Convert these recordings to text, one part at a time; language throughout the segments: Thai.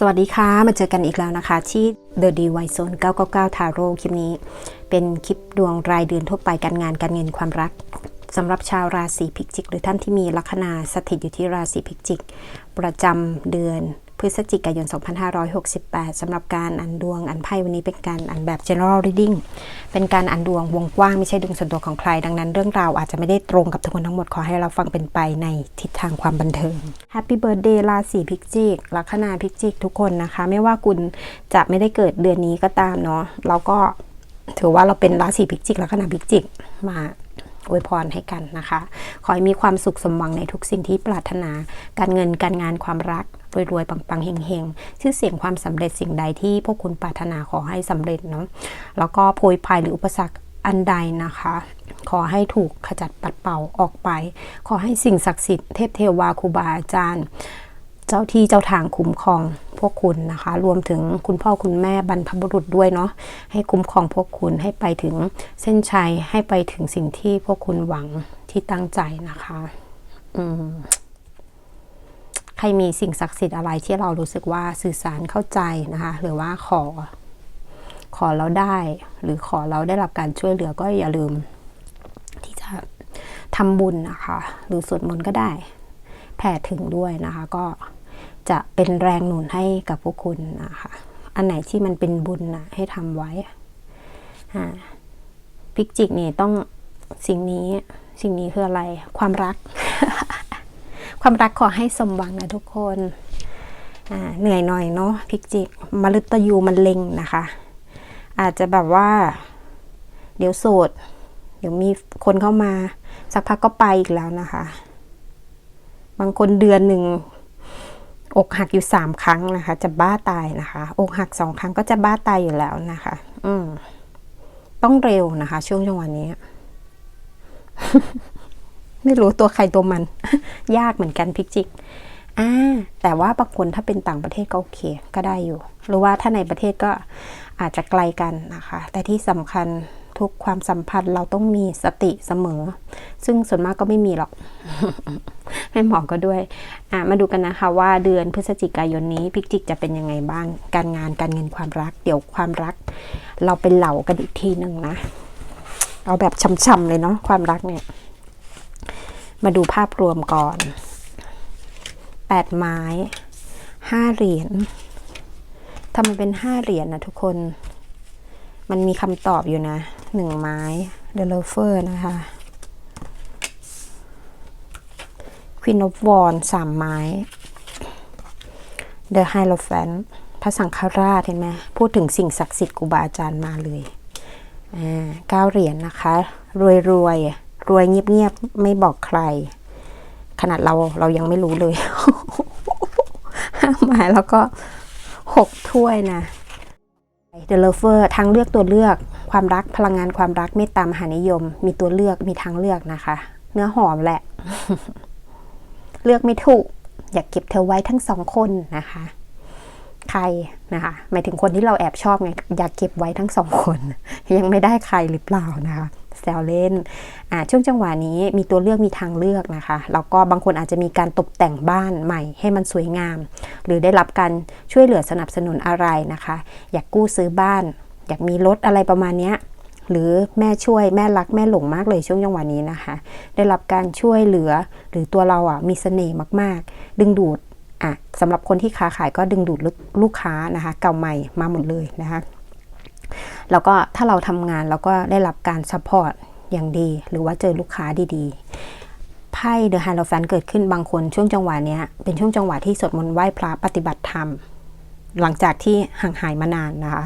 สวัสดีค่ะ มาเจอกันอีกแล้วนะคะ ที่ The d w i Zone 999 Tarot คลิปนี้ เป็นคลิปดวงรายเดือนทั่วไปการงานการเงินความรักสำหรับชาวราศีพิจิก หรือท่านที่มีลัคนาสถิตอยู่ที่ราศีพิจิก ประจำเดือน พฤศจิกายน 2568สำหรับการอันดวงอันไพ่วันนี้เป็นการอันแบบ general reading เป็นการอันดวงวงกว้างไม่ใช่ดวงส่วนตัวของใคร ดังนั้นเรื่องราวอาจจะไม่ได้ตรงกับทุกคนทั้งหมดขอให้เราฟังเป็นไปในทิศทางความบันเทิง Happy Birthday ราศีพิจิกลัคนาพิจิกทุกคนนะคะ ไม่ว่าคุณจะไม่ได้เกิดเดือนนี้ก็ตามเนาะเราก็ถือว่าเราเป็นราศีพิจิกลัคนาพิจิกมา อวยพรให้กันนะคะ ขอให้มีความสุขสมหวังในทุกสิ่งที่ปรารถนา การเงินการงานความรักรวยๆปังๆเฮงๆ ชื่อเสียงความสำเร็จสิ่งใดที่พวกคุณปรารถนาขอให้สำเร็จเนาะแล้วก็โพยภัยหรืออุปสรรคอันใดนะคะ ขอให้ถูกขจัดปัดเป่าออกไป ขอให้สิ่งศักดิ์สิทธิ์เทพเทวาครูบาอาจารย์ เจ้าที่เจ้าทางคุ้มครอง พวกคุณนะคะ รวมถึงคุณพ่อคุณแม่บรรพบุรุษด้วยเนาะให้คุ้มครองพวกคุณให้ไปถึงเส้นชัยให้ไปถึงสิ่งที่พวกคุณหวังที่ตั้งใจนะคะ อืมใครมีสิ่งศักดิ์สิทธิ์อะไรที่เรารู้สึกว่าสื่อสารเข้าใจนะคะ หรือว่าขอ ขอเราได้ หรือขอเราได้รับการช่วยเหลือก็อย่าลืม ที่จะทำบุญนะคะ หรือสวดมนต์ก็ได้ แผ่ถึงด้วยนะคะ ก็ จะเป็นแรงหนุนให้กับพวกคุณนะคะอันไหนที่มันเป็นบุญนะให้ทำไว้พิกจิกนี่ต้องสิ่งนี้สิ่งนี้คืออะไร ความรัก ความรักขอให้สมหวังนะทุกคนเหนื่อยหน่อยเนาะพิกจิกมฤตยูมันเล็งนะคะ อาจจะแบบว่า เดี๋ยวโสด เดี๋ยวมีคนเข้ามา สักพักก็ไปอีกแล้วนะคะ บางคนเดือนหนึ่ง อกหักอยู่สามครั้งนะคะ จะบ้าตายนะคะ อกหักสองครั้งก็จะบ้าตายอยู่แล้วนะคะ อืม ต้องเร็วนะคะ ช่วงจังหวะนี้ ไม่รู้ตัวใครตัวมัน ยากเหมือนกันพิกจิกอ่าแต่ว่าบางคนถ้าเป็นต่างประเทศก็โอเค ก็ได้อยู่ หรือว่าถ้าในประเทศก็อาจจะไกลกันนะคะ แต่ที่สำคัญ ทุกความสัมพันธ์เราต้องมีสติเสมอ ซึ่งส่วนมากก็ไม่มีหรอก ให้หมอก็ด้วย อะมาดูกันนะคะว่าเดือนพฤศจิกายนนี้พิกจิกจะเป็นยังไงบ้าง การงานการเงินความรัก เดี๋ยวความรัก เราเป็นเหล่ากันอีกทีหนึ่งนะ เอาแบบช่ำๆเลยเนาะความรักเนี่ย มาดูภาพรวมก่อนแปดไม้ห้าเหรียญทำไมเป็นห้าเหรียญนะทุกคน มันมีคำตอบอยู่นะ หนึ่งไม้เดลเฟอร์นะคะควีนอ f วอนสามไม้เดอะไฮโลแฟนพระสังฆราชเห็นไหมพูดถึงสิ่งศักดิ์สิทธิ์ครูบาอาจารย์มาเลยเก้าเหรียญนะคะ รวยรวยรวยเงียบๆไม่บอกใคร ขนาดเราเรายังไม่รู้เลยห้าไม้แล้วก็หกถ้วยนะ The Lover ทางเลือกตัวเลือก ความรักพลังงานความรักเมตตามหานิยม มีตัวเลือกมีทางเลือกนะคะ เนื้อหอมแหละ เลือกไม่ถูก อยากเก็บเธอไว้ทั้งสองคนนะคะ ใครนะคะหมายถึงคนที่เราแอบชอบไงอยากเก็บไว้ทั้งสองคน ยังไม่ได้ใครหรือเปล่านะคะ แซวเล่นอ่าช่วงจังหวะนี้มีตัวเลือกมีทางเลือกนะคะแล้วก็บางคนอาจจะมีการตกแต่งบ้านใหม่ให้มันสวยงาม หรือได้รับการช่วยเหลือสนับสนุนอะไรนะคะ อยากกู้ซื้อบ้าน อยากมีรถอะไรประมาณนี้หรือแม่ช่วยแม่รักแม่หลงมากเลยช่วงจังหวะนี้นะคะ ได้รับการช่วยเหลือหรือตัวเราอะมีเสน่ห์มากๆ ดึงดูดอะสำหรับคนที่ค้าขายก็ดึงดูดลูกค้านะคะ เก่าใหม่มาหมดเลยนะคะ แล้วก็ถ้าเราทำงานเราก็ได้รับการซัพพอร์ตอย่างดี หรือว่าเจอลูกค้าดีๆ ไพ่เดอะไฮโลแฟนเกิดขึ้นบางคนช่วงจังหวะนี้เป็นช่วงจังหวะที่สวดมนต์ไหว้พระปฏิบัติธรรม หลังจากที่ห่างหายมานานนะคะ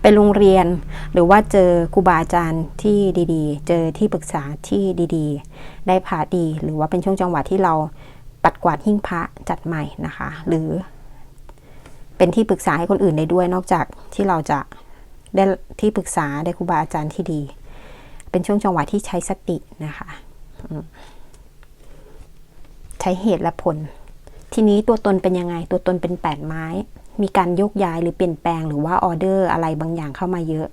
ไปโรงเรียนหรือว่าเจอครูบาอาจารย์ที่ดีๆ เจอที่ปรึกษาที่ดีๆ ได้พระดี หรือว่าเป็นช่วงจังหวะที่เราปัดกวาดหิ้งพระจัดใหม่นะคะ หรือ เป็นที่ปรึกษาให้คนอื่นได้ด้วย นอกจากที่เราจะได้ที่ปรึกษาได้ครูบาอาจารย์ที่ดี เป็นช่วงจังหวะที่ใช้สตินะคะใช้เหตุและผล ทีนี้ตัวตนเป็นยังไง ตัวตนเป็นแปดไม้ มีการยกย้ายหรือเปลี่ยนแปลงหรือว่าออเดอร์อะไรบางอย่างเข้ามาเยอะ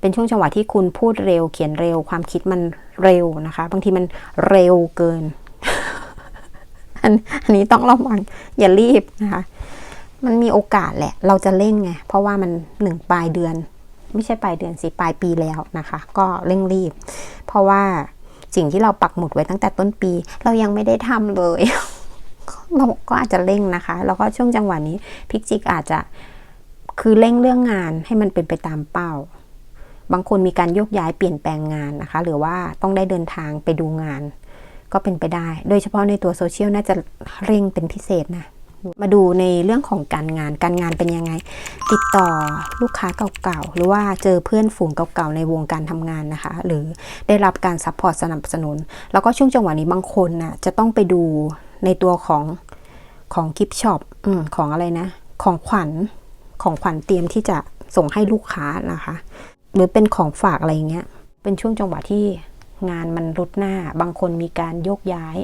เป็นช่วงจังหวะที่คุณพูดเร็ว เขียนเร็ว ความคิดมันเร็วนะคะ บางทีมันเร็วเกิน อันนี้ต้องระวังอย่ารีบนะคะ มันมีโอกาสแหละ เราจะเร่งไง เพราะว่ามันหนึ่งปลายเดือน ไม่ใช่ปลายเดือนสิปลายปีแล้วนะคะ ก็เร่งรีบ เพราะว่าสิ่งที่เราปักหมุดไว้ตั้งแต่ต้นปี เรายังไม่ได้ทำเลย เราก็อาจจะเร่งนะคะ แล้วก็ช่วงจังหวะนี้พิกจิกอาจจะคือเร่งเรื่องงานให้มันเป็นไปตามเป้า บางคนมีการโยกย้ายเปลี่ยนแปลงงานนะคะ หรือว่าต้องได้เดินทางไปดูงาน ก็เป็นไปได้ โดยเฉพาะในตัวโซเชียลน่าจะเร่งเป็นพิเศษนะ มาดูในเรื่องของการงาน การงานเป็นยังไง ติดต่อลูกค้าเก่าๆ หรือว่าเจอเพื่อนฝูงเก่าๆ ในวงการทำงานนะคะ หรือได้รับการซัพพอร์ตสนับสนุน แล้วก็ช่วงจังหวะนี้บางคนน่ะจะต้องไปดูในตัวของของกิฟช็อปของอะไรนะ ของขวัญของขวัญเตรียมที่จะส่งให้ลูกค้านะคะ หรือเป็นของฝากอะไรเงี้ย เป็นช่วงจังหวะที่ งานมันรุดหน้า บางคนมีการโยกย้าย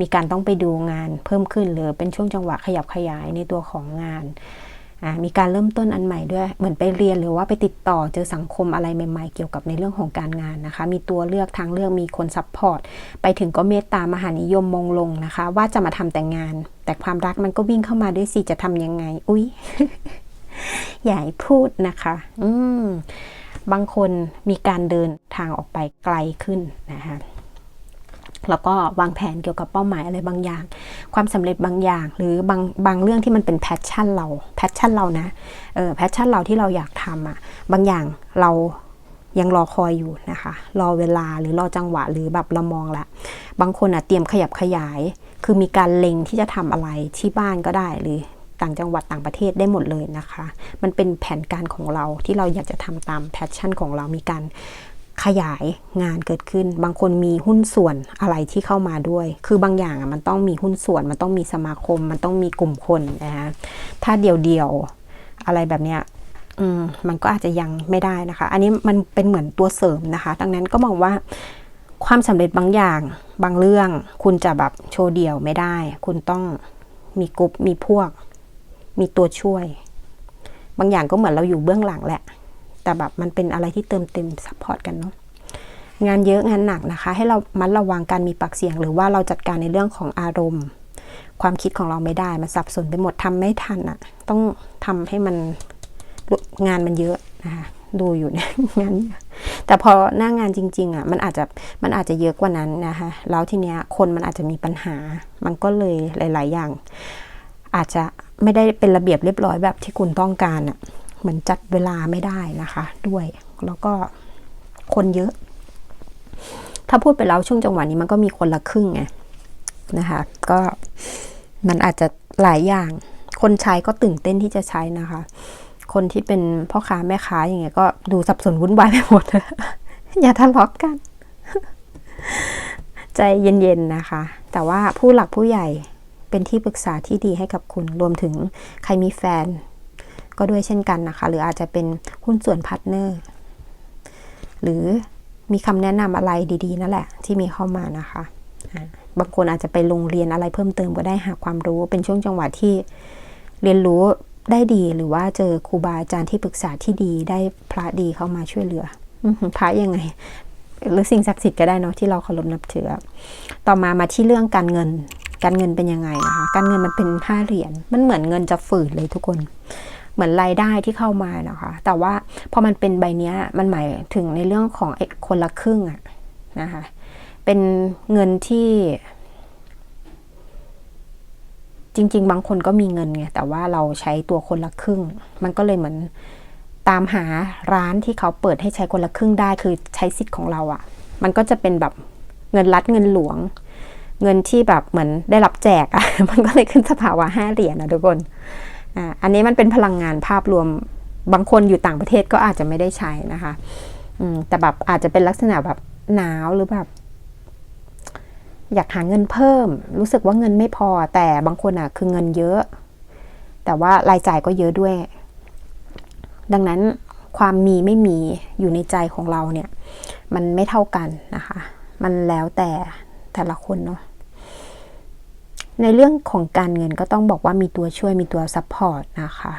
มีการต้องไปดูงานเพิ่มขึ้นหรือเป็นช่วงจังหวะขยับขยายในตัวของงานมีการเริ่มต้นอันใหม่ด้วย เหมือนไปเรียนหรือว่าไปติดต่อเจอสังคมอะไรใหม่ ๆ เกี่ยวกับในเรื่องของการงานนะคะ มีตัวเลือกทางเลือกมีคนซัพพอร์ต ไปถึงก็เมตตามหานิยมมงลงนะคะ ว่าจะมาทำแต่งงาน แต่ความรักมันก็วิ่งเข้ามาด้วยสิจะทำยังไง อุ้ยอย่าให้พูดนะคะ อืม บางคนมีการเดินทางออกไปไกลขึ้นนะคะแล้วก็วางแผนเกี่ยวกับเป้าหมายอะไรบางอย่าง ความสำเร็จบางอย่าง หรือบางบางเรื่องที่มันเป็นแพชชั่นเราแพชชั่นเรานะเออแพชชั่นเราที่เราอยากทำอะบางอย่างเรายังรอคอยอยู่นะคะ รอเวลาหรือรอจังหวะหรือแบบเรามองละบางคนอะเตรียมขยับขยาย คือมีการเล็งที่จะทำอะไรที่บ้านก็ได้หรือ ต่างจังหวัดต่างประเทศได้หมดเลยนะคะ มันเป็นแผนการของเราที่เราอยากจะทำตามแพชชั่นของเรามีการขยายงานเกิดขึ้น บางคนมีหุ้นส่วนอะไรที่เข้ามาด้วย คือบางอย่างมันต้องมีหุ้นส่วน มันต้องมีสมาคม มันต้องมีกลุ่มคนนะคะถ้าเดียวๆอะไรแบบเนี้ยมมันก็อาจจะยังไม่ได้นะคะ อันนี้มันเป็นเหมือนตัวเสริมนะคะ ดังนั้นก็มองว่าความสำเร็จบางอย่างบางเรื่อง คุณจะแบบโชว์เดี่ยวไม่ได้ คุณต้องมีกลุ่มมีพวก มีตัวช่วย บางอย่างก็เหมือนเราอยู่เบื้องหลังแหละ แต่แบบมันเป็นอะไรที่เติมเต็มซัพพอร์ตกันเนาะงานเยอะงานหนักนะคะ ให้เรามัดระวังการมีปากเสียง หรือว่าเราจัดการในเรื่องของอารมณ์ ความคิดของเราไม่ได้มันสับสนไปหมดทำไม่ทันอะ่ะ ต้องทำให้มันงานมันเยอะนะคะดูอยู่เนี่ยงานแต่พอหน้างานจริง ๆอะมันอาจจะมันอาจจะเยอะกว่านั้นนะคะแล้วทีเนี้ยคนมันอาจจะมีปัญหา มันก็เลยหลาย ๆ อย่าง อาจจะ ไม่ได้เป็นระเบียบเรียบร้อยแบบที่คุณต้องการอะ่ะเหมือนจัดเวลาไม่ได้นะคะ ด้วยแล้วก็คนเยอะ ถ้าพูดไปแล้วช่วงจังหวะนี้มันก็มีคนละครึ่งไงนะคะ ก็มันอาจจะหลายอย่าง คนใช้ก็ตื่นเต้นที่จะใช้นะคะ คนที่เป็นพ่อค้าแม่ค้าอย่างเงี้ยก็ดูสับสนวุ่นวายไปหมด อย่าทะเลาะกัน ใจเย็นๆนะคะ แต่ว่าผู้หลักผู้ใหญ่ เป็นที่ปรึกษาที่ดีให้กับคุณ รวมถึงใครมีแฟน ก็ด้วยเช่นกันนะคะ หรืออาจจะเป็นหุ้นส่วนพาร์ทเนอร์ หรือมีคำแนะนำอะไรดี ๆ นั่นแหละ ที่มีเข้ามานะคะ บางคนอาจจะไปโรงเรียนอะไรเพิ่มเติมก็ได้หาความรู้ เป็นช่วงจังหวะที่เรียนรู้ได้ดีหรือว่าเจอครูบาอาจารย์ที่ปรึกษาที่ดีได้พระดีเข้ามาช่วยเหลือพระยังไง หรือสิ่งศักดิ์สิทธิ์ก็ได้เนาะที่เราเคารพนับถือ ต่อมามาที่เรื่องการเงิน การเงินเป็นยังไงนะคะ การเงินมันเป็นห้าเหรียญ มันเหมือนเงินจะฝืดเลยทุกคน เหมือนรายได้ที่เข้ามานะคะ แต่ว่าพอมันเป็นใบนี้มันหมายถึงในเรื่องของคนละครึ่งอะนะคะ เป็นเงินที่จริง ๆ บางคนก็มีเงินไง แต่ว่าเราใช้ตัวคนละครึ่ง มันก็เลยเหมือนตามหาร้านที่เขาเปิดให้ใช้คนละครึ่งได้ คือใช้สิทธิ์ของเราอะ่ะ มันก็จะเป็นแบบเงินรัดเงินหลวง เงินที่แบบเหมือนได้รับแจกอะ่ะมันก็เลยขึ้นสภาวะห้าเหรียญนะทุกคนอ่าอันนี้มันเป็นพลังงานภาพรวมบางคนอยู่ต่างประเทศก็อาจจะไม่ได้ใช้นะคะอืมแต่แบบอาจจะเป็นลักษณะแบบหนาวหรือแบบอยากหาเงินเพิ่ม รู้สึกว่าเงินไม่พอแต่บางคนอะคือเงินเยอะ แต่ว่ารายจ่ายก็เยอะด้วย ดังนั้นความมีไม่มีอยู่ในใจของเราเนี่ย มันไม่เท่ากันนะคะ มันแล้วแต่ แต่ละคนเนาะในเรื่องของการเงินก็ต้องบอกว่ามีตัวช่วยมีตัวซัพพอร์ตนะคะ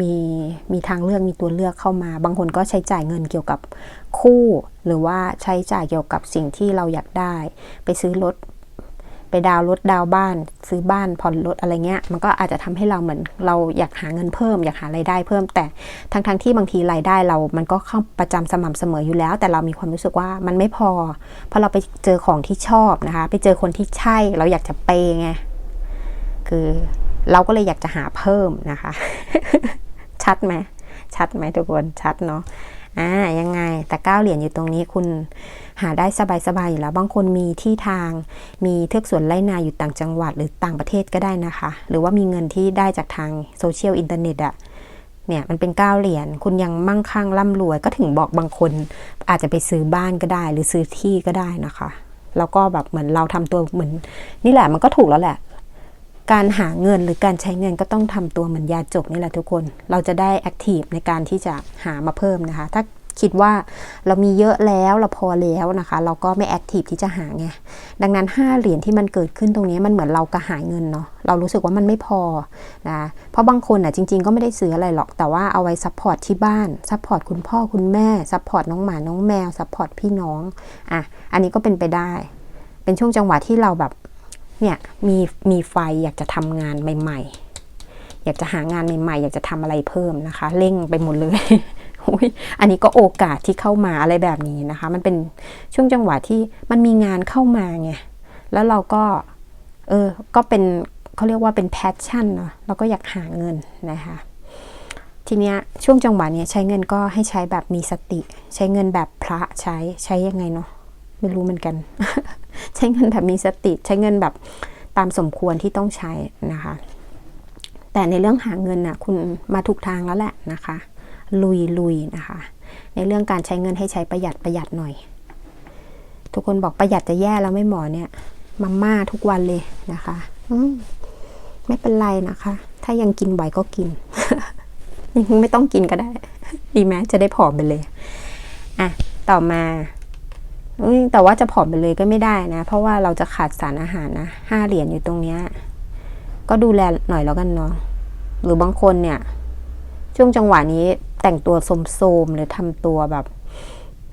มีมีทางเลือกมีตัวเลือกเข้ามา บางคนก็ใช้จ่ายเงินเกี่ยวกับคู่ หรือว่าใช้จ่ายเกี่ยวกับสิ่งที่เราอยากได้ ไปซื้อรถ ไปดาวรถดาวบ้าน ซื้อบ้านผ่อนรถอะไรเงี้ย มันก็อาจจะทำให้เราเหมือนเราอยากหาเงินเพิ่ม อยากหารายได้เพิ่มแต่ทั้งทงที่บางทีรายได้เรามันก็เข้าประจำสม่ำเสมออยู่แล้ว แต่เรามีความรู้สึกว่ามันไม่พอ เพราะเราไปเจอของที่ชอบนะคะ ไปเจอคนที่ใช่เราอยากจะเปไงคือเราก็เลยอยากจะหาเพิ่มนะคะ ชัดไหมชัดไหมทุกคนชัดเนาะ อ่ายังไงแต่เก้าเหรียญอยู่ตรงนี้คุณหาได้สบายๆอยู่แล้วบางคนมีที่ทางมีเทือกสวนไร่นาอยู่ต่างจังหวัดหรือต่างประเทศก็ได้นะคะ หรือว่ามีเงินที่ได้จากทางโซเชียลอินเทอร์เน็ตอะเนี่ยมันเป็นเก้าเหรียญคุณยังมั่งคั่งร่ำรวยก็ถึงบอกบางคนอาจจะไปซื้อบ้านก็ได้ หรือซื้อที่ก็ได้นะคะ แล้วก็แบบเหมือนเราทำตัวเหมือน นี่แหละมันก็ถูกแล้วแหละ การหาเงินหรือการใช้เงินก็ต้องทำตัวเหมือนยาจกนี่แหละทุกคน เราจะได้แอคทีฟในการที่จะหามาเพิ่มนะคะ ถ้าคิดว่าเรามีเยอะแล้วเราพอแล้วนะคะ เราก็ไม่แอคทีฟที่จะหาไง ดังนั้น 5 เหรียญที่มันเกิดขึ้นตรงนี้มันเหมือนเรากระหายเงินเนาะเรารู้สึกว่ามันไม่พอนะเพราะบางคนอะจริง ๆ ก็ไม่ได้ซื้ออะไรหรอกแต่ว่าเอาไว้ซัพพอร์ตที่บ้านซัพพอร์ตคุณพ่อคุณแม่ซัพพอร์ตน้องหมาน้องแมวซัพพอร์ตพี่น้องอะอันนี้ก็เป็นไปได้ เป็นช่วงจังหวะที่เราแบบ เนี่ยมีมีไฟอยากจะทำงานใหม่ ๆ อยากจะหางานใหม่ ๆ อยากจะทำอะไรเพิ่มนะคะ เร่งไปหมดเลยอุ๊ยอันนี้ก็โอกาสที่เข้ามาอะไรแบบนี้นะคะ มันเป็นช่วงจังหวะที่มันมีงานเข้ามาไงแล้วเราก็เออก็เป็นเขาเรียกว่าเป็นแพชชั่นเนาะเราก็อยากหาเงินนะคะทีเนี้ยช่วงจังหวะเนี้ยใช้เงินก็ให้ใช้แบบมีสติ ใช้เงินแบบพระใช้ใช้ยังไงเนาะ ไม่รู้เหมือนกัน ใช้เงินแบบมีสติ ใช้เงินแบบตามสมควรที่ต้องใช้นะคะ แต่ในเรื่องหาเงินน่ะคุณมาถูกทางแล้วแหละนะคะ ลุยลุยนะคะ ในเรื่องการใช้เงินให้ใช้ประหยัดประหยัดหน่อย ทุกคนบอกประหยัดจะแย่แล้วไม่หมอเนี่ยมาม่าทุกวันเลยนะคะมไม่เป็นไรนะคะ ถ้ายังกินไหวก็กินยังไม่ต้องกินก็ได้ ดีไหมจะได้ผอมไปเลย อะ ต่อมา แต่ว่าจะผอมไปเลยก็ไม่ได้นะ เพราะว่าเราจะขาดสารอาหารนะห้าเหรียญอยู่ตรงเนี้ย ก็ดูแลหน่อยแล้วกันเนาะหรือบางคนเนี่ย ช่วงจังหวะนี้แต่งตัวโสมๆหรือทำตัวแบบ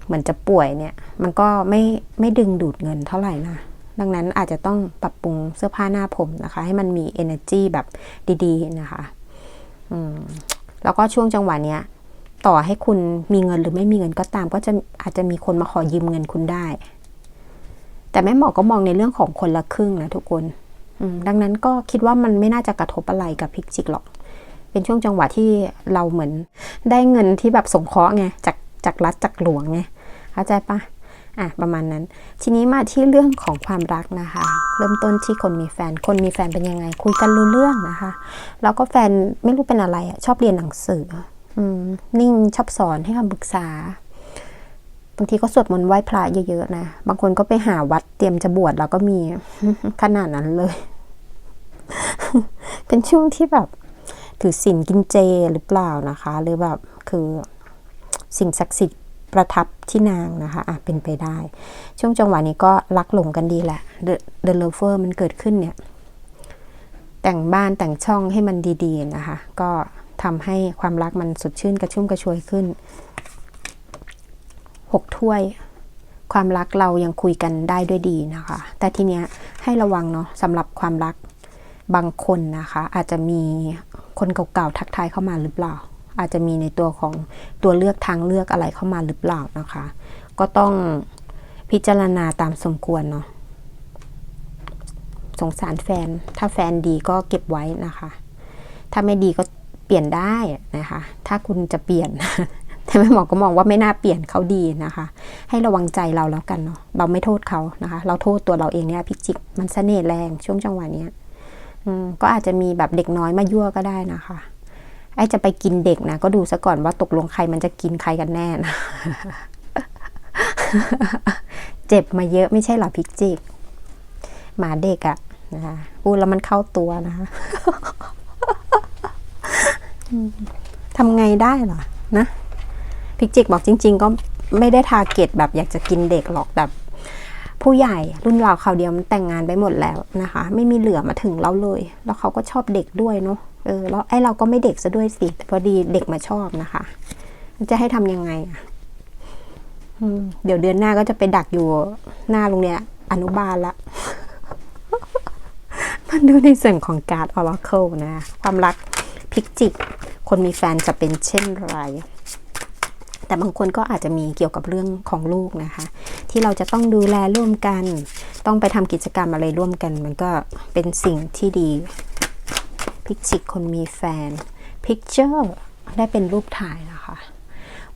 เหมือนจะป่วยเนี่ย มันก็ไม่ไม่ดึงดูดเงินเท่าไหร่นะดังนั้นอาจจะต้องปรับปรุงเสื้อผ้าหน้าผมนะคะ ให้มันมี energy แบบดี ๆ นะคะ อืม แล้วก็ช่วงจังหวะเนี้ย ต่อให้คุณมีเงินหรือไม่มีเงินก็ตาม ก็จะอาจจะมีคนมาขอยืมเงินคุณได้ แต่แม่หมอก็มองในเรื่องของคนละครึ่งนะทุกคนดังนั้นก็คิดว่ามันไม่น่าจะกระทบอะไรกับพิกจิกหรอก เป็นช่วงจังหวะที่เราเหมือนได้เงินที่แบบสงเคราะห์ไงจากจากรัฐจากหลวงไงเข้าใจปะอะประมาณนั้น ทีนี้มาที่เรื่องของความรักนะคะ เริ่มต้นที่คนมีแฟน คนมีแฟนเป็นยังไง คุยกันรู้เรื่องนะคะ แล้วก็แฟนไม่รู้เป็นอะไรอะชอบเรียนหนังสือ นิ่งชอบสอนให้คำปรึกษา บางทีก็สวดมนต์ไหว้พระเยอะๆนะ บางคนก็ไปหาวัดเตรียมจะบวชแล้วก็มีขนาดนั้นเลย เป็นช่วงที่แบบถือศีลกินเจหรือเปล่านะคะ หรือแบบคือสิ่งศักดิ์สิทธิ์ประทับที่นางนะคะอะเป็นไปได้ ช่วงจังหวะนี้ก็รักหลงกันดีแหละ The The Lover มันเกิดขึ้นเนี่ย แต่งบ้านแต่งช่องให้มันดี ๆ นะคะ ก็ ทำให้ความรักมันสดชื่นกระชุ่มกระชวยขึ้นหกถ้วย ความรักเรายังคุยกันได้ด้วยดีนะคะ แต่ทีเนี้ยให้ระวังเนาะสำหรับความรักบางคนนะคะ อาจจะมีคนเก่าๆทักทายเข้ามาหรือเปล่า อาจจะมีในตัวของตัวเลือกทางเลือกอะไรเข้ามาหรือเปล่านะคะ ก็ต้องพิจารณาตามสมควรเนาะสงสารแฟน ถ้าแฟนดีก็เก็บไว้นะคะ ถ้าไม่ดีก็ เปลี่ยนได้นะคะ ถ้าคุณจะเปลี่ยน แต่แม่หมอก็มองว่าไม่น่าเปลี่ยนเขาดีนะคะ ให้ระวังใจเราแล้วกันเนาะ เราไม่โทษเขานะคะ เราโทษตัวเราเองเนี่ยพิจิกมันเสน่ห์แรงช่วงจังหวะเนี้ยก็อาจจะมีแบบเด็กน้อยมายั่วก็ได้นะคะไอ้จะไปกินเด็กนะก็ดูซะก่อนว่าตกลงใครมันจะกินใครกันแน่นะ เจ็บมาเยอะไม่ใช่หรอพิจิก หมาเด็กอะนะคะพูดแล้วมันเข้าตัวนะคะ ทำไงได้เหรอนะพิกจิกบอกจริง ๆ ก็ไม่ได้ทาเก็ตแบบอยากจะกินเด็กหรอกแบบ ผู้ใหญ่รุ่นเราเขาวเดียวมันแต่งงานไปหมดแล้วนะคะ ไม่มีเหลือมาถึงเราเลย แล้วเขาก็ชอบเด็กด้วยเนาะเออแล้วไอ้เราก็ไม่เด็กซะด้วยสิแต่พอดีเด็กมาชอบนะคะ จะให้ทำยังไงอะเดี๋ยวเดือนหน้าก็จะไปดักอยู่หน้าโรงเรียนอนุบาลละ มันดูในส่วนของการ์ด Oracle นะ ความรัก พิกจิก คนมีแฟนจะเป็นเช่นไร แต่บางคนก็อาจจะมีเกี่ยวกับเรื่องของลูกนะคะ ที่เราจะต้องดูแลร่วมกัน ต้องไปทำกิจกรรมอะไรร่วมกัน มันก็เป็นสิ่งที่ดี พิกจิกคนมีแฟน Picture ได้เป็นรูปถ่ายนะคะ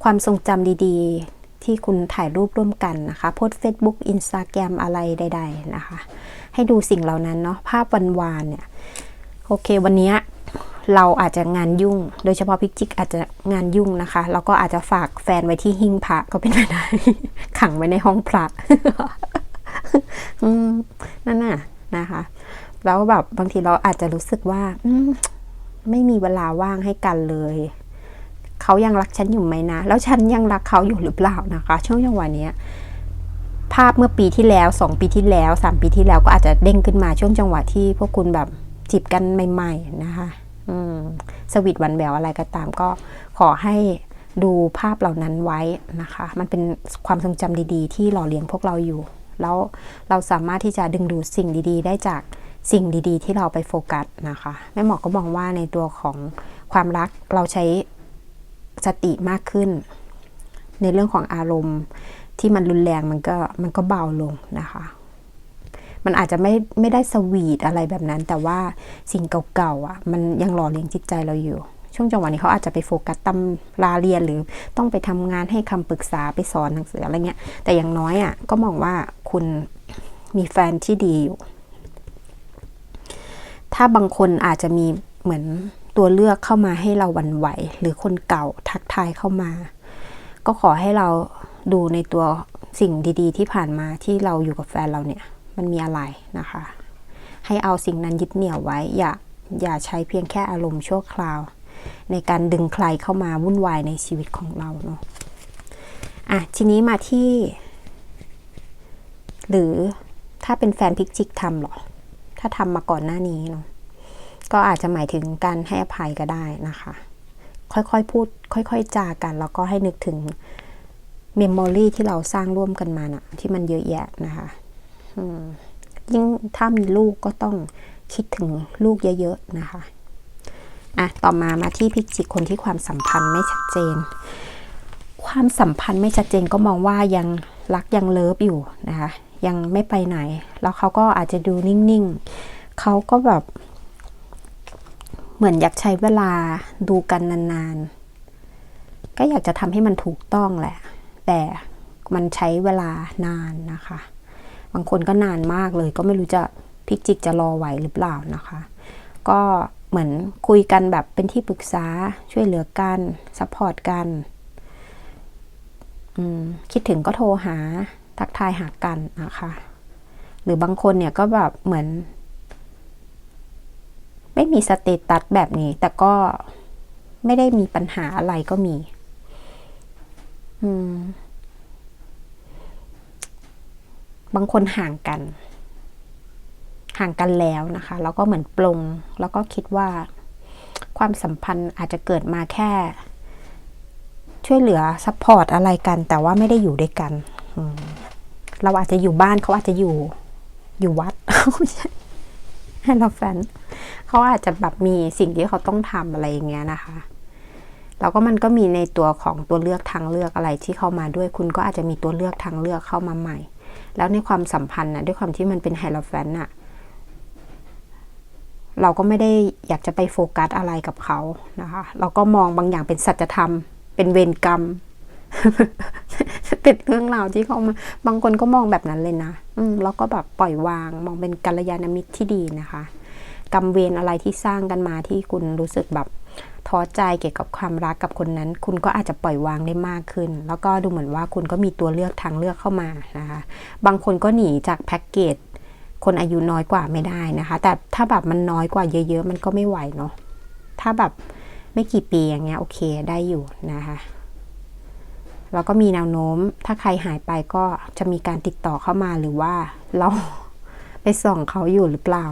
ความทรงจำดีๆ ที่คุณถ่ายรูปร่วมกันนะคะ โพสเฟซบุ๊กอินสตาแกรมอะไรใด ๆ นะคะ ให้ดูสิ่งเหล่านั้นเนาะ ภาพวันวานเนี่ย โอเค วันนี้ เราอาจจะงานยุ่ง โดยเฉพาะพิกจิกอาจจะงานยุ่งนะคะ แล้วก็อาจจะฝากแฟนไว้ที่หิ้งพระก็เป็นไปได้ ขังไว้ในห้องพระนั่นน่ะนะคะ แล้วแบบบางทีเราอาจจะรู้สึกว่าไม่มีเวลาว่างให้กันเลยเขายังรักฉันอยู่ไหมนะ แล้วฉันยังรักเขาอยู่หรือเปล่านะคะ ช่วงจังหวะนี้ภาพเมื่อปีที่แล้วสองปีที่แล้วสามปีที่แล้วก็อาจจะเด้งขึ้นมาช่วงจังหวะที่พวกคุณแบบจีบกันใหม่ ๆ นะคะ สวีทวันแหววอะไรก็ตามก็ขอให้ดูภาพเหล่านั้นไว้นะคะ มันเป็นความทรงจำดีๆ ที่หล่อเลี้ยงพวกเราอยู่ แล้วเราสามารถที่จะดึงดูดสิ่งดีๆ ได้จากสิ่งดีๆ ที่เราไปโฟกัสนะคะแม่หมอก็มองว่าในตัวของความรักเราใช้สติมากขึ้น ในเรื่องของอารมณ์ที่มันรุนแรงมันก็มันก็เบาลงนะคะ มันอาจจะไม่ไม่ได้สวีทอะไรแบบนั้น แต่ว่าสิ่งเก่าๆอะ มันยังหล่อเลี้ยงจิตใจเราอยู่ ช่วงจังหวะนี้เขาอาจจะไปโฟกัสตำราเรียนหรือต้องไปทำงานให้คำปรึกษาไปสอนหนังสืออะไรเงี้ย แต่อย่างน้อยอะก็มองว่าคุณมีแฟนที่ดีอยู่ ถ้าบางคนอาจจะมีเหมือนตัวเลือกเข้ามาให้เราวันไหว หรือคนเก่าทักทายเข้ามา ก็ขอให้เราดูในตัวสิ่งดี ๆ ที่ผ่านมาที่เราอยู่กับแฟนเราเนี่ย มันมีอะไรนะคะ ให้เอาสิ่งนั้นยึดเหนี่ยวไว้ อย่าอย่าใช้เพียงแค่อารมณ์ชั่วคราว ในการดึงใครเข้ามาวุ่นวายในชีวิตของเราเนาะอะทีนี้มาที่ หรือถ้าเป็นแฟนพิกจิกทำหรอ ถ้าทำมาก่อนหน้านี้เนาะก็อาจจะหมายถึงการให้อภัยก็ได้นะคะ ค่อยๆพูด ค่อยๆจากัน แล้วก็ให้นึกถึงเมมโมรีที่เราสร้างร่วมกันมานะ่ะ ที่มันเยอะแยะนะคะ ยิ่งถ้ามีลูกก็ต้องคิดถึงลูกเยอะๆนะคะอะต่อมามาที่พิจิกคนที่ความสัมพันธ์ไม่ชัดเจน ความสัมพันธ์ไม่ชัดเจนก็มองว่ายังรักยังเลิฟอยู่นะคะยังไม่ไปไหน แล้วเขาก็อาจจะดูนิ่งๆเขาก็แบบเหมือนอยากใช้เวลาดูกันนานๆ ก็อยากจะทำให้มันถูกต้องแหละ แต่มันใช้เวลานานนะคะ บางคนก็นานมากเลย ก็ไม่รู้จะพิกจิกจะรอไหวหรือเปล่านะคะ ก็เหมือนคุยกันแบบเป็นที่ปรึกษาช่วยเหลือกันซัพพอร์ตกันคิดถึงก็โทรหาทักทายหากันนะคะ หรือบางคนเนี่ยก็แบบเหมือน ไม่มีสเตตัสแบบนี้ แต่ก็ไม่ได้มีปัญหาอะไรก็มี อืม บางคนห่างกัน ห่างกันแล้วนะคะ แล้วก็เหมือนปลง แล้วก็คิดว่าความสัมพันธ์อาจจะเกิดมาแค่ ช่วยเหลือซัพพอร์ตอะไรกัน แต่ว่าไม่ได้อยู่ด้วยกัน เราอาจจะอยู่บ้านเขาอาจจะอยู่ อยู่วัดให้เราแฟนเขาอาจจะแบบมีสิ่งที่เขาต้องทำอะไรอย่างเงี้ยนะคะแล้วก็มันก็มีในตัวของตัวเลือกทางเลือกอะไรที่เข้ามาด้วย คุณก็อาจจะมีตัวเลือกทางเลือกเข้ามาใหม่ แล้วในความสัมพันธ์นะด้วยความที่มันเป็นไฮโลแฟนน่ะเราก็ไม่ได้อยากจะไปโฟกัสอะไรกับเขานะคะ เราก็มองบางอย่างเป็นสัจธรรม เป็นเวรกรรม เป็นเรื่องราวที่เขามาบางคนก็มองแบบนั้นเลยนะอืมแล้วก็แบบปล่อยวาง มองเป็นกัลยาณมิตรที่ดีนะคะ กรรมเวรอะไรที่สร้างกันมาที่คุณรู้สึกแบบ ท้อใจเกี่ยวกับความรักกับคนนั้น คุณก็อาจจะปล่อยวางได้มากขึ้น แล้วก็ดูเหมือนว่าคุณก็มีตัวเลือกทางเลือกเข้ามานะคะ บางคนก็หนีจากแพ็กเกจคนอายุน้อยกว่าไม่ได้นะคะ แต่ถ้าแบบมันน้อยกว่าเยอะๆ มันก็ไม่ไหวเนาะถ้าแบบไม่กี่ปีอย่างเงี้ยโอเคได้อยู่นะคะแล้วก็มีแนวโน้ม ถ้าใครหายไปก็จะมีการติดต่อเข้ามาหรือว่าเราไปส่องเขาอยู่หรือเปล่า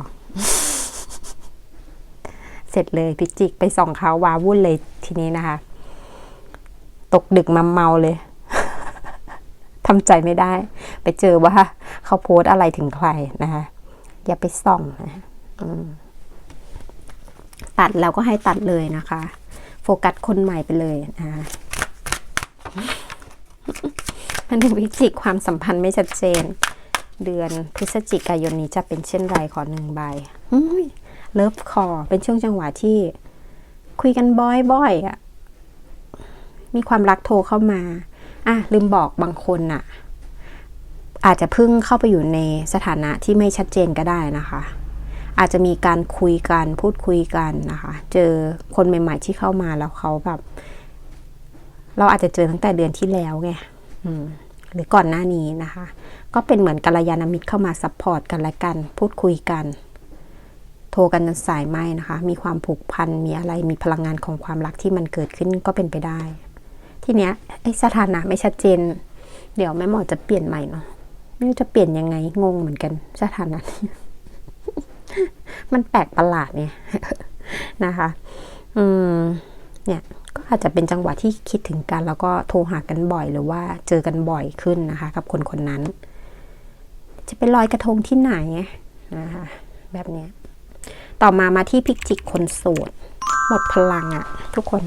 เสร็จเลยพิจิกไปส่องเขาวาวุ่นเลยทีนี้นะคะ ตกดึกมาเมาเลยทำใจไม่ได้ ไปเจอว่าเขาโพสอะไรถึงใครนะคะ อย่าไปส่องนะตัดแล้วก็ให้ตัดเลยนะคะ โฟกัสคนใหม่ไปเลยนะคะมันถึงวิจิกความสัมพันธ์ไม่ชัดเจน เดือนพฤศจิกายนนี้จะเป็นเช่นไรขอหนึ่งใบ เลิฟคอเป็นช่วงจังหวะที่คุยกันบ่อยๆอะมีความรักโทรเข้ามาอะลืมบอกบางคนน่ะ อาจจะเพิ่งเข้าไปอยู่ในสถานะที่ไม่ชัดเจนก็ได้นะคะ อาจจะมีการคุยกันพูดคุยกันนะคะ เจอคนใหม่ ๆ ที่เข้ามาแล้วเขาแบบ เราอาจจะเจอตั้งแต่เดือนที่แล้วไงหรือก่อนหน้านี้นะคะ ก็เป็นเหมือนกัลยาณมิตรเข้ามาซัพพอร์ตกันและกัน พูดคุยกัน โทรกันสายไหมนะคะ มีความผูกพัน มีอะไร มีพลังงานของความรักที่มันเกิดขึ้นก็เป็นไปได้ ทีเนี้ยไอ้สถานะไม่ชัดเจน เดี๋ยวแม่หมอจะเปลี่ยนใหม่เนาะ ไม่รู้จะเปลี่ยนยังไง งงเหมือนกันสถานะนี้มันแปลกประหลาดเนี่ยนะคะ อืม เนี่ยก็อาจจะเป็นจังหวะที่คิดถึงกัน แล้วก็โทรหากันบ่อยหรือว่าเจอกันบ่อยขึ้นนะคะ กับคนคนนั้น จะไปลอยกระทงที่ไหนนะคะ แบบเนี้ย ต่อมามาที่พิกจิกคนโสด หมดพลังอะทุกคน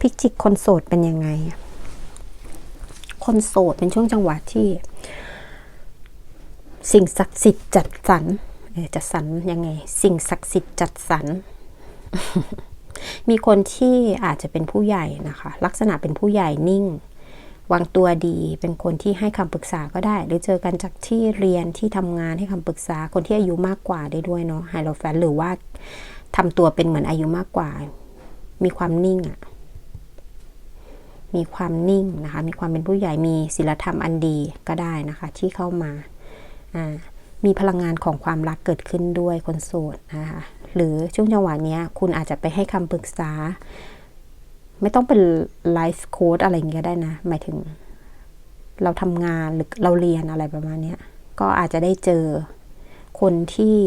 พิกจิกคนโสดเป็นยังไงอะคนโสดเป็นช่วงจังหวะที่ สิ่งศักดิ์สิทธิ์จัดสรรเอจัดสรรยังไง สิ่งศักดิ์สิทธิ์จัดสรรมีคนที่อาจจะเป็นผู้ใหญ่นะคะ ลักษณะเป็นผู้ใหญ่นิ่ง วางตัวดี เป็นคนที่ให้คำปรึกษาก็ได้ หรือเจอกันจากที่เรียนที่ทำงานให้คำปรึกษาคนที่อายุมากกว่าได้ด้วยเนาะไฮโลแฟนหรือว่าทำตัวเป็นเหมือนอายุมากกว่า มีความนิ่งอะมีความนิ่งนะคะ มีความเป็นผู้ใหญ่มีศีลธรรมอันดีก็ได้นะคะ ที่เข้ามาอ่ามีพลังงานของความรักเกิดขึ้นด้วยคนโสดนะคะหรือช่วงจังหวะเนี้ยคุณอาจจะไปให้คำปรึกษา ไม่ต้องเป็นไลฟ์โค้ดอะไรอย่างเงี้ยได้นะ หมายถึง เราทำงานหรือเราเรียนอะไรประมาณนี้ก็อาจจะได้เจอคนที่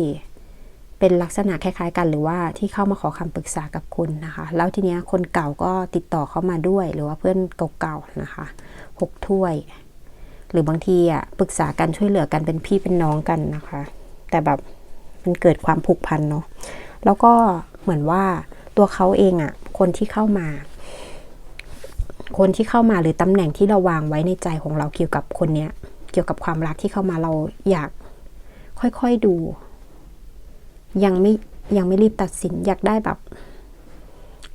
เป็นลักษณะคล้ายๆ กันหรือว่าที่เข้ามาขอคำปรึกษากับคุณนะคะ แล้วทีเนี้ยคนเก่าก็ติดต่อเข้ามาด้วย หรือว่าเพื่อนเก่าๆนะคะหกถ้วย หรือบางทีอะปรึกษากันช่วยเหลือกันเป็นพี่เป็นน้องกันนะคะ แต่แบบมันเกิดความผูกพันเนาะแล้วก็เหมือนว่าตัวเขาเองอะคนที่เข้ามา คนที่เข้ามาหรือตำแหน่งที่เราวางไว้ในใจของเราเกี่ยวกับคนเนี้ย เกี่ยวกับความรักที่เข้ามาเราอยากค่อยๆดู ยังไม่ยังไม่รีบตัดสินอยากได้แบบ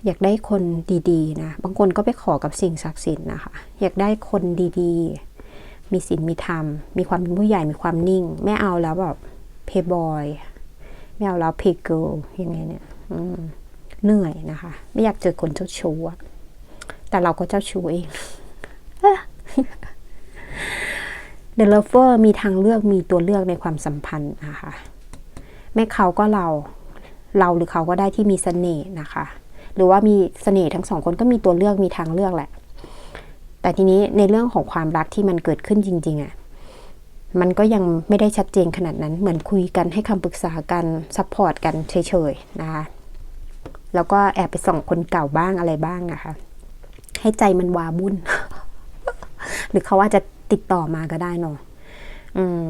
อยากได้คนดีๆนะบางคนก็ไปขอกับสิ่งศักดิ์สิทธิ์นะคะ อยากได้คนดีๆ มีศีลมีธรรม มีความเป็นผู้ใหญ่มีความนิ่ง ไม่เอาแล้วแบบเพย์บอยไม่เอาแล้วเพย์เกิลยังไงเนี่ยเหนื่อยนะคะ ไม่อยากเจอคนเจ้าชู้ แต่เราก็เจ้าชู้เอง The Lover มีทางเลือกมีตัวเลือกในความสัมพันธ์นะคะไม่เขาก็เราเราหรือเขาก็ได้ที่มีเสน่ห์นะคะ หรือว่ามีเสน่ห์ทั้งสองคนก็มีตัวเลือกมีทางเลือกแหละ แต่ทีนี้ในเรื่องของความรักที่มันเกิดขึ้นจริง ๆอะ่ะมันก็ยังไม่ได้ชัดเจนขนาดนั้น เหมือนคุยกันให้คำปรึกษากันซัพพอร์ตกันเฉยๆนะคะ แล้วก็แอบไปส่องคนเก่าบ้างอะไรบ้างนะคะ ให้ใจมันวาบุ่นหรือเขาอาจจะติดต่อมาก็ได้เนาะอืม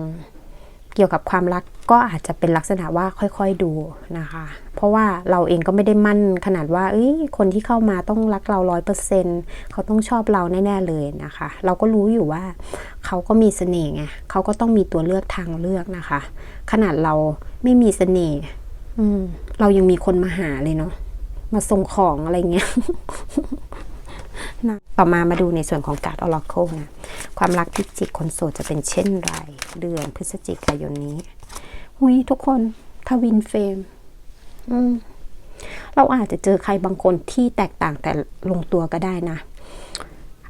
เกี่ยวกับความรักก็อาจจะเป็นลักษณะว่าค่อยๆดูนะคะ เพราะว่าเราเองก็ไม่ได้มั่นขนาดว่า เอ้ย คนที่เข้ามาต้องรักเราร้อยเปอร์เซ็นเขาต้องชอบเราแน่ๆเลยนะคะ เราก็รู้อยู่ว่าเขาก็มีเสน่ห์ไงเขาก็ต้องมีตัวเลือกทางเลือกนะคะ ขนาดเราไม่มีเสน่ห์เรายังมีคนมาหาเลยเนาะมาส่งของอะไรเงี้ย ต่อมามาดูในส่วนของการ์ดออร์โคนะ ความรักพิจิกคนโสดจะเป็นเช่นไร เดือนพฤศจิกายนนี้หุยทุกคนทวินเฟมเราอาจจะเจอใครบางคนที่แตกต่างแต่ลงตัวก็ได้นะ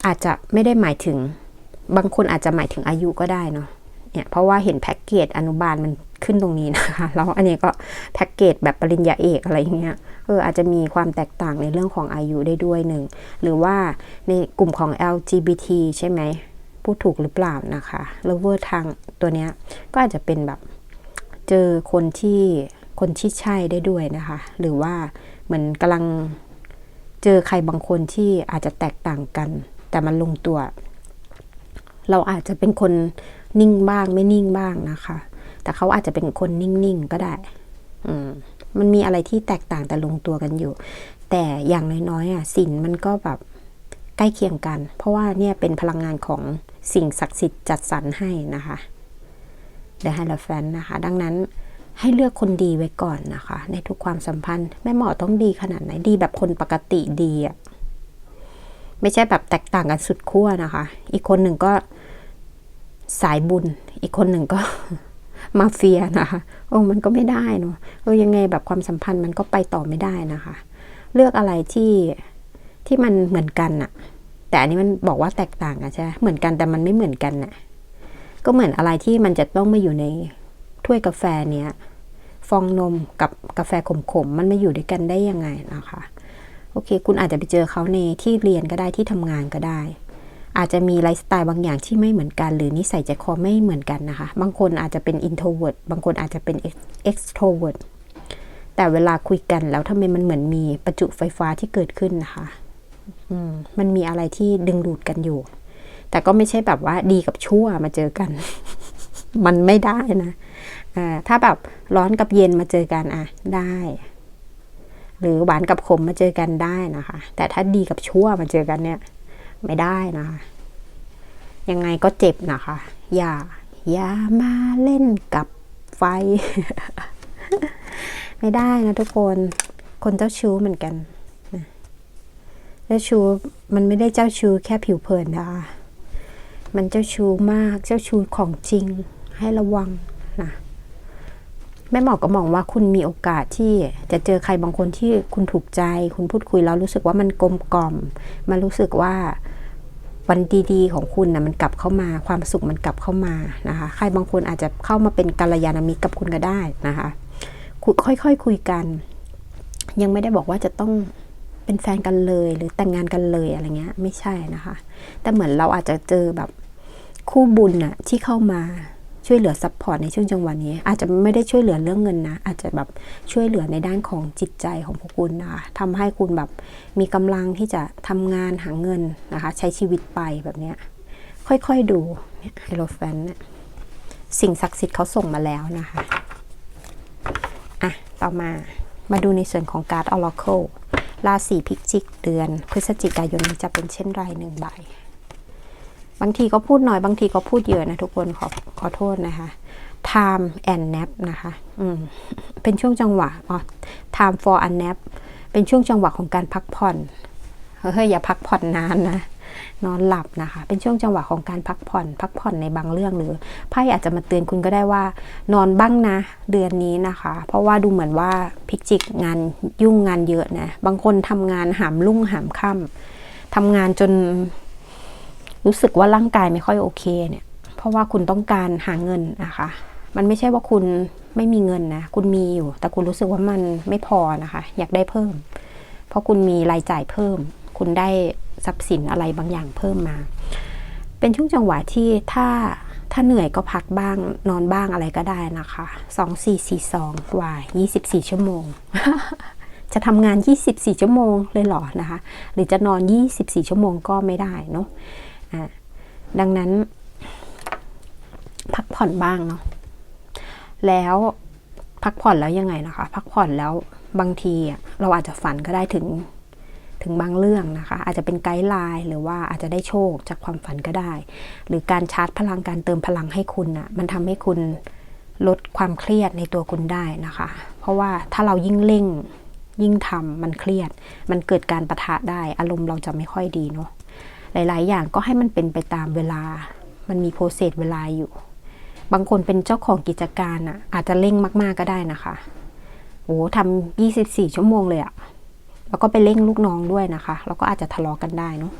อาจจะไม่ได้หมายถึง บางคนอาจจะหมายถึงอายุก็ได้เนาะ เนี่ยเพราะว่าเห็นแพ็กเกจอนุบาลมันขึ้นตรงนี้นะคะ แล้วอันนี้ก็แพ็กเกจแบบปริญญาเอกอะไรอย่างเงี้ยเอออาจจะมีความแตกต่างในเรื่องของอายุได้ด้วยหนึ่ง หรือว่าในกลุ่มของ LGBT ใช่ไหมพูดถูกหรือเปล่านะคะเลเวอร์ทางตัวเนี้ยก็อาจจะเป็นแบบเจอคนที่คนที่ใช่ได้ด้วยนะคะ หรือว่าเหมือนกำลังเจอใครบางคนที่อาจจะแตกต่างกัน แต่มันลงตัว เราอาจจะเป็นคน นิ่งบ้างไม่นิ่งบ้างนะคะ แต่เขาอาจจะเป็นคนนิ่งๆก็ได้ อืมมันมีอะไรที่แตกต่างแต่ลงตัวกันอยู่ แต่อย่างน้อยๆอะสินมันก็แบบใกล้เคียงกัน เพราะว่าเนี่ยเป็นพลังงานของสิ่งศักดิ์สิทธิ์จัดสรรให้นะคะ The h i e r o p h a n t นะคะ ดังนั้นให้เลือกคนดีไว้ก่อนนะคะ ในทุกความสัมพันธ์ แม่หมอต้องดีขนาดไหนดีแบบคนปกติดีอะไม่ใช่แบบแตกต่างกันสุดขั้วนะคะ อีกคนหนึ่งก็ สายบุญ อีกคนหนึ่งก็มาเฟียนะคะโอ้มันก็ไม่ได้เนาะเออยังไงแบบความสัมพันธ์มันก็ไปต่อไม่ได้นะคะ เลือกอะไรที่ที่มันเหมือนกันอะแต่อันนี้มันบอกว่าแตกต่างกันใช่ไหมเหมือนกันแต่มันไม่เหมือนกันน่ะก็เหมือนอะไรที่มันจะต้องมาอยู่ในถ้วยกาแฟเนี้ยฟองนมกับกาแฟขมๆมมันมาอยู่ด้วยกันได้ยังไงนะคะ โอเค คุณอาจจะไปเจอเขาในที่เรียนก็ได้ที่ทำงานก็ได้ อาจจะมีไลฟ์สไตล์บางอย่างที่ไม่เหมือนกัน หรือนิสัยใจคอไม่เหมือนกันนะคะ บางคนอาจจะเป็น introvert บางคนอาจจะเป็น extrovert แต่เวลาคุยกันแล้วทำไมมันเหมือนมีประจุไฟฟ้าที่เกิดขึ้นนะคะมมันมีอะไรที่ดึงดูดกันอยู่ แต่ก็ไม่ใช่แบบว่าดีกับชั่วมาเจอกัน มันไม่ได้นะถ้าแบบร้อนกับเย็นมาเจอกันอะได้ หรือหวานกับขมมาเจอกันได้นะคะ แต่ถ้าดีกับชั่วมาเจอกันเนี่ย ไม่ได้นะยังไงก็เจ็บนะคะ อย่า อย่ามาเล่นกับไฟ ไม่ได้นะทุกคน คนเจ้าชู้เหมือนกันเจ้าชู้มันไม่ได้เจ้าชู้แค่ผิวเผินนะคะมันเจ้าชู้มากเจ้าชู้ของจริงให้ระวังนะแม่หมอก็มองว่าคุณมีโอกาสที่จะเจอใครบางคนที่คุณถูกใจ คุณพูดคุยแล้วรู้สึกว่ามันกลมกล่อม มันรู้สึกว่า วันดีๆ ของคุณนะมันกลับเข้ามาความสุขมันกลับเข้ามานะคะใครบางคนอาจจะเข้ามาเป็นกัลยาณมิตรกับคุณก็ได้นะคะคุยค่อยๆคุยกัน ยังไม่ได้บอกว่าจะต้องเป็นแฟนกันเลยหรือแต่งงานกันเลยอะไรเงี้ยไม่ใช่นะคะ แต่เหมือนเราอาจจะเจอแบบคู่บุญน่ะที่เข้ามา ช่วยเหลือซัพพอร์ตในช่วงจังหวะนี้ อาจจะไม่ได้ช่วยเหลือเรื่องเงินนะ อาจจะแบบช่วยเหลือในด้านของจิตใจของพวกคุณนะคะทำให้คุณแบบมีกำลังที่จะทำงานหาเงินนะคะ ใช้ชีวิตไปแบบเนี้ยค่อยๆดูไฮโลแฟนเนี่ยสิ่งศักดิ์สิทธิ์เขาส่งมาแล้วนะคะอะต่อมามาดูในส่วนของการ์ดออร์เคิลราศีพิจิกเดือน พฤศจิกายนนี้จะเป็นเช่นไรหนึ่งใบ บางทีก็พูดหน้อย บางทีก็พูดเยอะนะทุกคนขอขอโทษนะคะ time and nap นะคะอืมเป็นช่วงจังหวะอ๋อ time for a nap เป็นช่วงจังหวะของการพักผ่อนเฮ้ยอย่าพักผ่อนนานนะนอนหลับนะคะ เป็นช่วงจังหวะของการพักผ่อน พักผ่อนในบางเรื่องหรือไพ่อาจจะมาเตือนคุณก็ได้ว่า นอนบ้างนะ เดือนนี้นะคะ เพราะว่าดูเหมือนว่าพิจิกงานยุ่งงานเยอะนะ บางคนทำงานหามรุ่งหามค่ำทำงานจน รู้สึกว่าร่างกายไม่ค่อยโอเคเนี่ย เพราะว่าคุณต้องการหาเงินนะคะ มันไม่ใช่ว่าคุณไม่มีเงินนะ คุณมีอยู่ แต่คุณรู้สึกว่ามันไม่พอนะคะ อยากได้เพิ่ม เพราะคุณมีรายจ่ายเพิ่ม คุณได้ทรัพย์สินอะไรบางอย่างเพิ่มมา เป็นช่วงจังหวะที่ถ้าถ้าเหนื่อยก็พักบ้างนอนบ้างอะไรก็ได้นะคะสองสี่สี่สองกว่ายี่สิบสี่ชั่วโมง จะทำงาน 24 ชั่วโมงเลยหรอนะคะ หรือจะนอน 24 ชั่วโมงก็ไม่ได้เนาะ อ่าดังนั้น พักผ่อนบ้างเนาะแล้วพักผ่อนแล้วยังไงนะคะ พักผ่อนแล้วบางทีเราอาจจะฝันก็ได้ถึงถึงบางเรื่องนะคะ อาจจะเป็นไกด์ไลน์หรือว่าอาจจะได้โชคจากความฝันก็ได้ หรือการชาร์จพลังการเติมพลังให้คุณอะมันทำให้คุณลดความเครียดในตัวคุณได้นะคะ เพราะว่าถ้าเรายิ่งเร่งยิ่งทำมันเครียด มันเกิดการประทะได้ อารมณ์เราจะไม่ค่อยดีเนาะ หลาย ๆ อย่างก็ให้มันเป็นไปตามเวลา มันมีโปรเซสเวลาอยู่ บางคนเป็นเจ้าของกิจการอะ อาจจะเร่งมาก ๆ ก็ได้นะคะโอ้ทำยี่สิบสี่ชั่วโมงเลยอะแล้วก็ไปเร่งลูกน้องด้วยนะคะ แล้วก็อาจจะทะเลาะกันได้เนาะ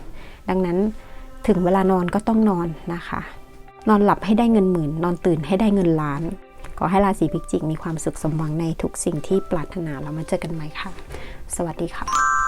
ดังนั้นถึงเวลานอนก็ต้องนอนนะคะ นอนหลับให้ได้เงินหมื่น นอนตื่นให้ได้เงินล้าน ขอให้ราศีพิจิกมีความสุขสมหวังในทุกสิ่งที่ปรารถนา แล้วมาเจอกันใหม่ค่ะ สวัสดีค่ะ